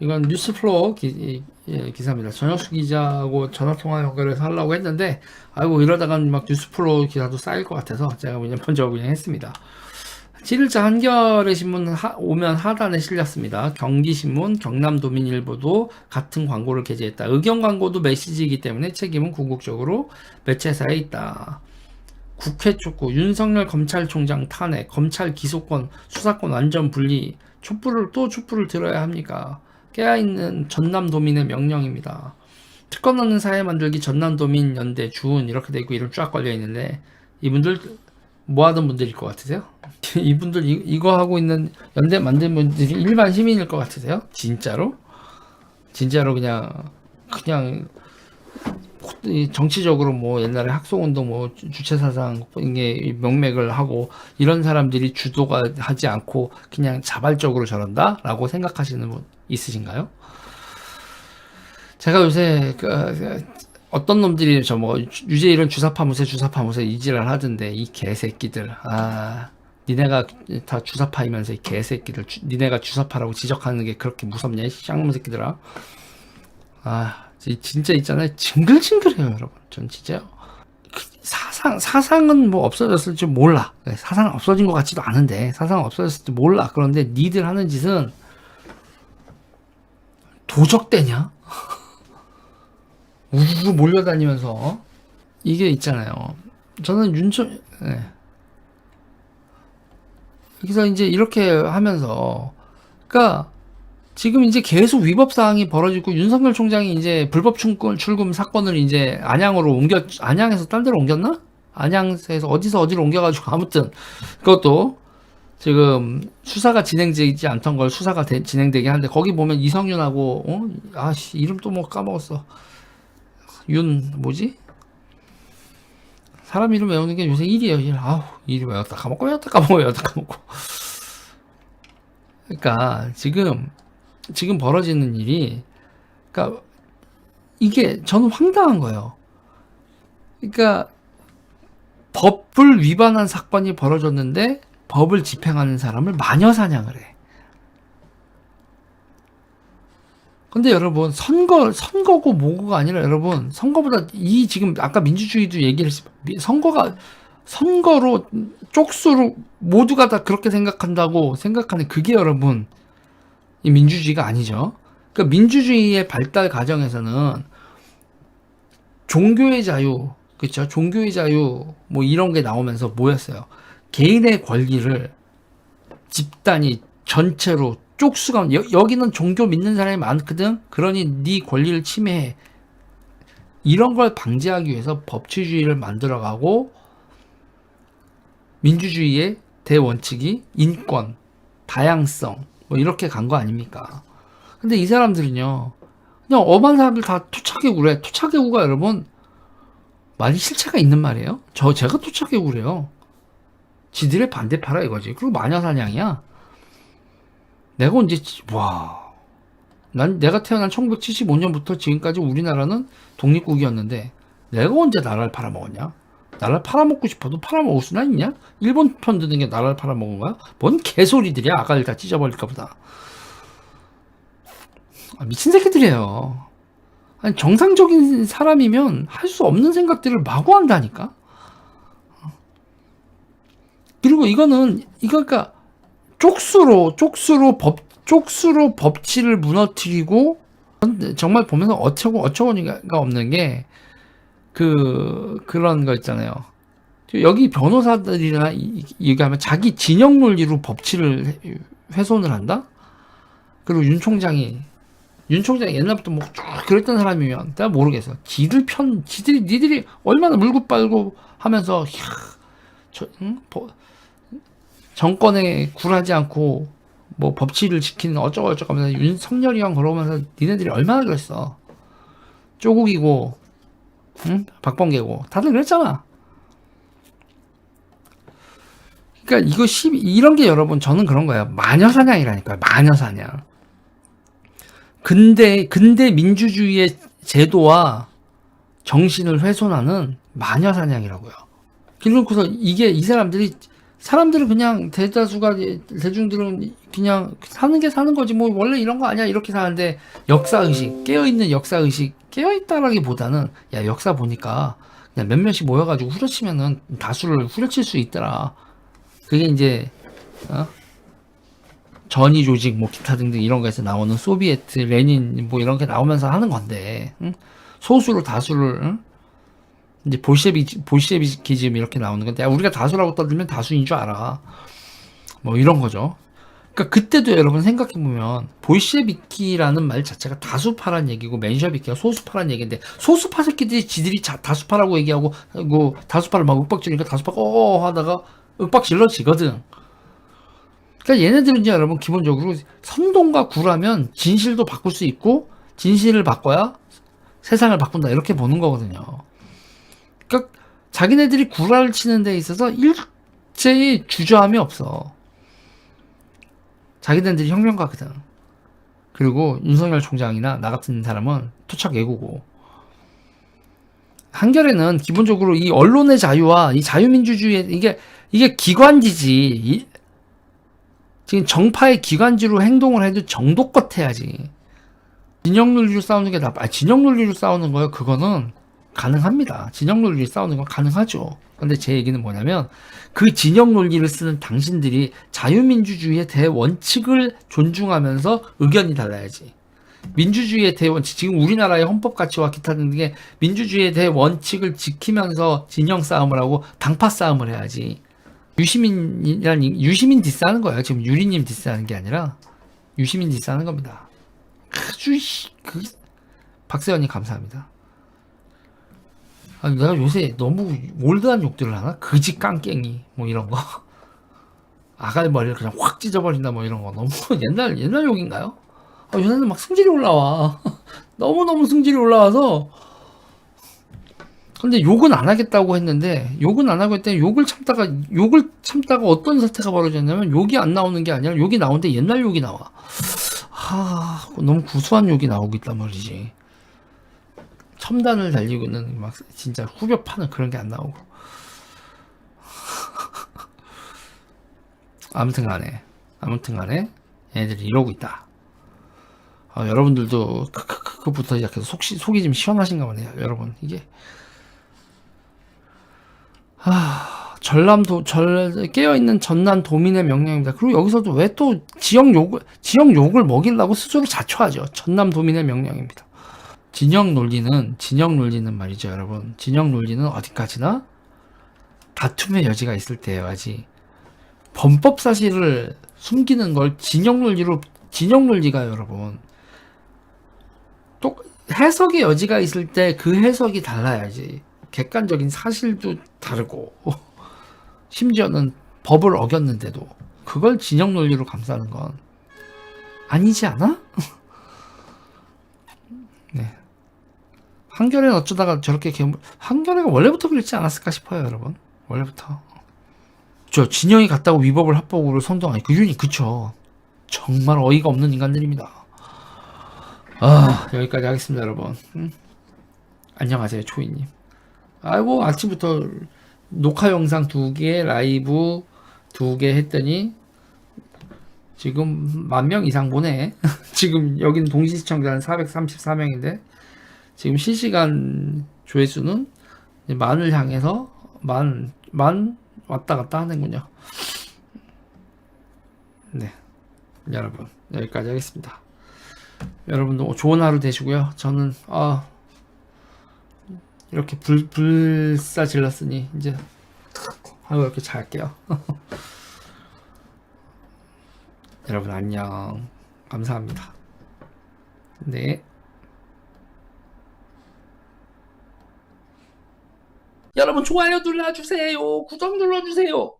이건 뉴스플로어 기, 예, 기사입니다. 전혁수 기자하고 전화통화 연결해서 하려고 했는데, 아이고, 이러다간 막 뉴스플로어 기사도 쌓일 것 같아서 제가 그냥 먼저 그냥 했습니다. 7일자 한겨레 신문 하- 오면 하단에 실렸습니다. 경기신문, 경남도민일보도 같은 광고를 게재했다. 의견 광고도 메시지이기 때문에 책임은 궁극적으로 매체사에 있다. 국회 촉구, 윤석열 검찰총장 탄핵, 검찰 기소권, 수사권 완전 분리, 촛불을 또 촛불을 들어야 합니까? 깨어있는 전남도민의 명령입니다. 특권 없는 사회 만들기 전남도민 연대 주은 이렇게 돼 있고 이름 쫙 걸려 있는데 이분들 뭐 하던 분들일 것 같으세요? 이분들 이, 이거 하고 있는 연대 만든 분들이 일반 시민일 것 같으세요? 진짜로? 진짜로 그냥 그냥 이 정치적으로 뭐 옛날에 학송운동 뭐 주- 주체사상 이게 명맥을 하고 이런 사람들이 주도가 하지 않고 그냥 자발적으로 저런다라고 생각하시는 분 있으신가요? 제가 요새 그, 그, 어떤 놈들이 저 뭐 유재 이런 주사 파무새 주사 파무새 이지랄 하던데 이 개새끼들. 아 니네가 다 주사파이면서 이 개새끼들 주- 니네가 주사파라고 지적하는 게 그렇게 무섭냐 이 쌍놈 새끼들아? 아 지- 진짜 있잖아요. 징글징글해요 여러분. 전 진짜 그 사상 사상은 뭐 없어졌을지 몰라. 네, 사상 없어진 것 같지도 않은데 사상 없어졌을지 몰라. 그런데 니들 하는 짓은 도적대냐 우르르 몰려다니면서 이게 있잖아요. 저는 윤철 네. 여기서 이제 이렇게 하면서 그러니까 지금 이제 계속 위법 사항이 벌어지고 윤석열 총장이 이제 불법 출금, 출금 사건을 이제 안양으로 옮겼 안양에서 딴 데로 옮겼나? 안양에서 어디서 어디로 옮겨가지고 아무튼 그것도 지금 수사가 진행되지 않던 걸 수사가 되- 진행되게 하는데 거기 보면 이성윤하고 어? 아씨 이름 또 뭐 까먹었어. 윤 뭐지? 사람 이름 외우는 게 요새 일이에요. 일. 아우 일이 외웠다 까먹고 외웠다 까먹고 외웠다 까먹고. 그러니까 지금 지금 벌어지는 일이 그러니까 이게 저는 황당한 거예요. 그러니까 법을 위반한 사건이 벌어졌는데 법을 집행하는 사람을 마녀 사냥을 해. 근데 여러분 선거 선거고 뭐고가 아니라 여러분 선거보다 이 지금 아까 민주주의도 얘기를 선거가 선거로 쪽수로 모두가 다 그렇게 생각한다고 생각하는 그게 여러분 이 민주주의가 아니죠. 그러니까 민주주의의 발달 과정에서는 종교의 자유 그렇죠 종교의 자유 뭐 이런 게 나오면서 뭐였어요 개인의 권리를 집단이 전체로 쪽수가 여, 여기는 종교 믿는 사람이 많거든. 그러니 네 권리를 침해해. 이런 걸 방지하기 위해서 법치주의를 만들어가고 민주주의의 대원칙이 인권, 다양성 뭐 이렇게 간 거 아닙니까? 근데 이 사람들은요. 그냥 엄한 사람들 다 토착개구래. 토착개구가 여러분 많이 실체가 있는 말이에요. 저 제가 토착개구래요. 지들의 반대파라 이거지. 그리고 마녀사냥이야. 내가 언제 지- 와. 난 내가 태어난 1975년부터 지금까지 우리나라는 독립국이었는데 내가 언제 나라를 팔아먹었냐? 나라를 팔아먹고 싶어도 팔아먹을 수나 있냐? 일본 편 드는 게 나라를 팔아먹은 거야? 뭔 개소리들이야? 아가를 다 찢어버릴까 보다. 아, 미친 새끼들이에요. 아니, 정상적인 사람이면 할 수 없는 생각들을 마구 한다니까? 그리고 이거는, 이거, 그러니까, 쪽수로 쪽수로 법 쪽수로 법치를 무너뜨리고 정말 보면은 어처구 어처구니가 없는 게 그 그런 거 있잖아요. 여기 변호사들이나 이- 얘기하면 자기 진영 논리로 법치를 해- 훼손을 한다. 그리고 윤 총장이 윤 총장이 옛날부터 뭐 쭉 그랬던 사람이면 내가 모르겠어. 지들 편 지들이 니들이 얼마나 물고 빨고 하면서? 버- 정권에 굴하지 않고 뭐 법치를 지키는 어쩌고 저쩌고 하면서 윤석열이 형 걸어오면서 니네들이 얼마나 그랬어? 쪼국이고 응? 박범계고. 다들 그랬잖아. 그러니까 이거 시, 이런 게 여러분 저는 그런 거예요. 마녀사냥이라니까요. 마녀사냥. 근대 근대 민주주의의 제도와 정신을 훼손하는 마녀사냥이라고요 그러고서 이게 이 사람들이 사람들은 그냥 대다수가 대중들은 그냥 사는 게 사는 거지 뭐 원래 이런 거 아니야 이렇게 사는데 역사 의식 깨어 있는 역사 의식 깨어 있다라기보다는 야 역사 보니까 그냥 몇 명씩 모여가지고 후려치면은 다수를 후려칠 수 있더라. 그게 이제 어? 전위 조직 뭐 기타 등등 이런 거에서 나오는 소비에트 레닌 뭐 이런 게 나오면서 하는 건데 응? 소수로 다수를 응? 이제 볼셰비 볼셰비키즘 이렇게 나오는 건데 야, 우리가 다수라고 떠들면 다수인 줄 알아. 뭐 이런 거죠. 그러니까 그때도 여러분 생각해 보면 볼셰비키라는 말 자체가 다수파란 얘기고 맨셔비키가 소수파란 얘기인데 소수파 새끼들이 지들이 자, 다수파라고 얘기하고 뭐 다수파를 막 윽박지르니까 다수파가 어 하다가 윽박질러지거든. 그러니까 얘네들은 이제 여러분 기본적으로 선동과 구라면 진실도 바꿀 수 있고 진실을 바꿔야 세상을 바꾼다 이렇게 보는 거거든요. 그러니까 자기네들이 구라를 치는 데 있어서 일제히 주저함이 없어. 자기네들이 혁명가거든. 그리고 윤석열 총장이나 나 같은 사람은 토착 예고고. 한결에는 기본적으로 이 언론의 자유와 이 자유민주주의 이게 이게 기관지지. 이- 지금 정파의 기관지로 행동을 해도 정도껏 해야지. 진영 논리로 싸우는 게 나빠. 아, 진영 논리로 싸우는 거요. 그거는 가능합니다. 진영 논리로 싸우는 건 가능하죠. 근데 제 얘기는 뭐냐면 그 진영 논리를 쓰는 당신들이 자유민주주의의 대원칙을 존중하면서 의견이 달라야지. 민주주의의 대원칙, 지금 우리나라의 헌법 가치와 기타 등등의 민주주의의 대원칙을 지키면서 진영 싸움을 하고 당파 싸움을 해야지. 유시민이란 이- 유시민 디스하는 거야. 지금 유리님 디스하는 게 아니라 유시민 디스하는 겁니다. 아주 씨, 그 박세현님 감사합니다. 아, 내가 요새 너무 올드한 욕들을 하나? 그지 깡깽이 뭐 이런 거. 아가의 머리를 그냥 확 찢어버린다 뭐 이런 거 너무 옛날 옛날 욕인가요? 아, 요새는 막 승질이 올라와. 너무 너무 승질이 올라와서. 근데 욕은 안 하겠다고 했는데 욕은 안 하고 했더니 욕을 참다가 욕을 참다가 어떤 사태가 벌어졌냐면 욕이 안 나오는 게 아니라 욕이 나오는데 옛날 욕이 나와. 하, 너무 구수한 욕이 나오고 있단 말이지. 첨단을 달리고 있는 막 진짜 후벼 파는 그런 게 안 나오고. 아무튼 간에 아무튼 간에 얘네들이 이러고 있다. 아, 여러분들도 크크크부터 시작해서 속시, 속이 좀 시원하신가 보네요. 여러분 이게 아 전남도 절 깨어 있는 전남 도민의 명령입니다. 그리고 여기서도 왜 또 지역 욕을 지역 욕을 먹이려고 스스로 자초하죠. 전남 도민의 명령입니다. 진영 논리는 진영 논리는 말이죠, 여러분. 진영 논리는 어디까지나 다툼의 여지가 있을 때여야지 범법 사실을 숨기는 걸 진영 논리로 진영 논리가 여러분 또 해석의 여지가 있을 때 그 해석이 달라야지 객관적인 사실도 다르고 심지어는 법을 어겼는데도 그걸 진영 논리로 감싸는 건 아니지 않아? 한결에는 어쩌다가 저렇게 괴물, 한결에가 원래부터 그랬지 않았을까 싶어요, 여러분. 원래부터. 저 진영이 갔다고 위법을 합법으로 선동하니 그 윤이 그쵸. 정말 어이가 없는 인간들입니다. 아 여기까지 하겠습니다, 여러분. 응? 안녕하세요, 초이님. 아이고 아침부터 녹화 영상 두 개, 라이브 두 개 했더니 지금 만 명 이상 보네. 지금 여기는 동시 시청자는 434명인데 지금 실시간 조회수는 만을 향해서 만, 만 왔다 갔다 하는군요. 네. 여러분, 여기까지 하겠습니다. 여러분도 좋은 하루 되시고요. 저는, 아, 이렇게 불, 불사 질렀으니, 이제, 하고 이렇게 잘게요. 여러분, 안녕. 감사합니다. 네. 여러분 좋아요 눌러주세요. 구독 눌러주세요.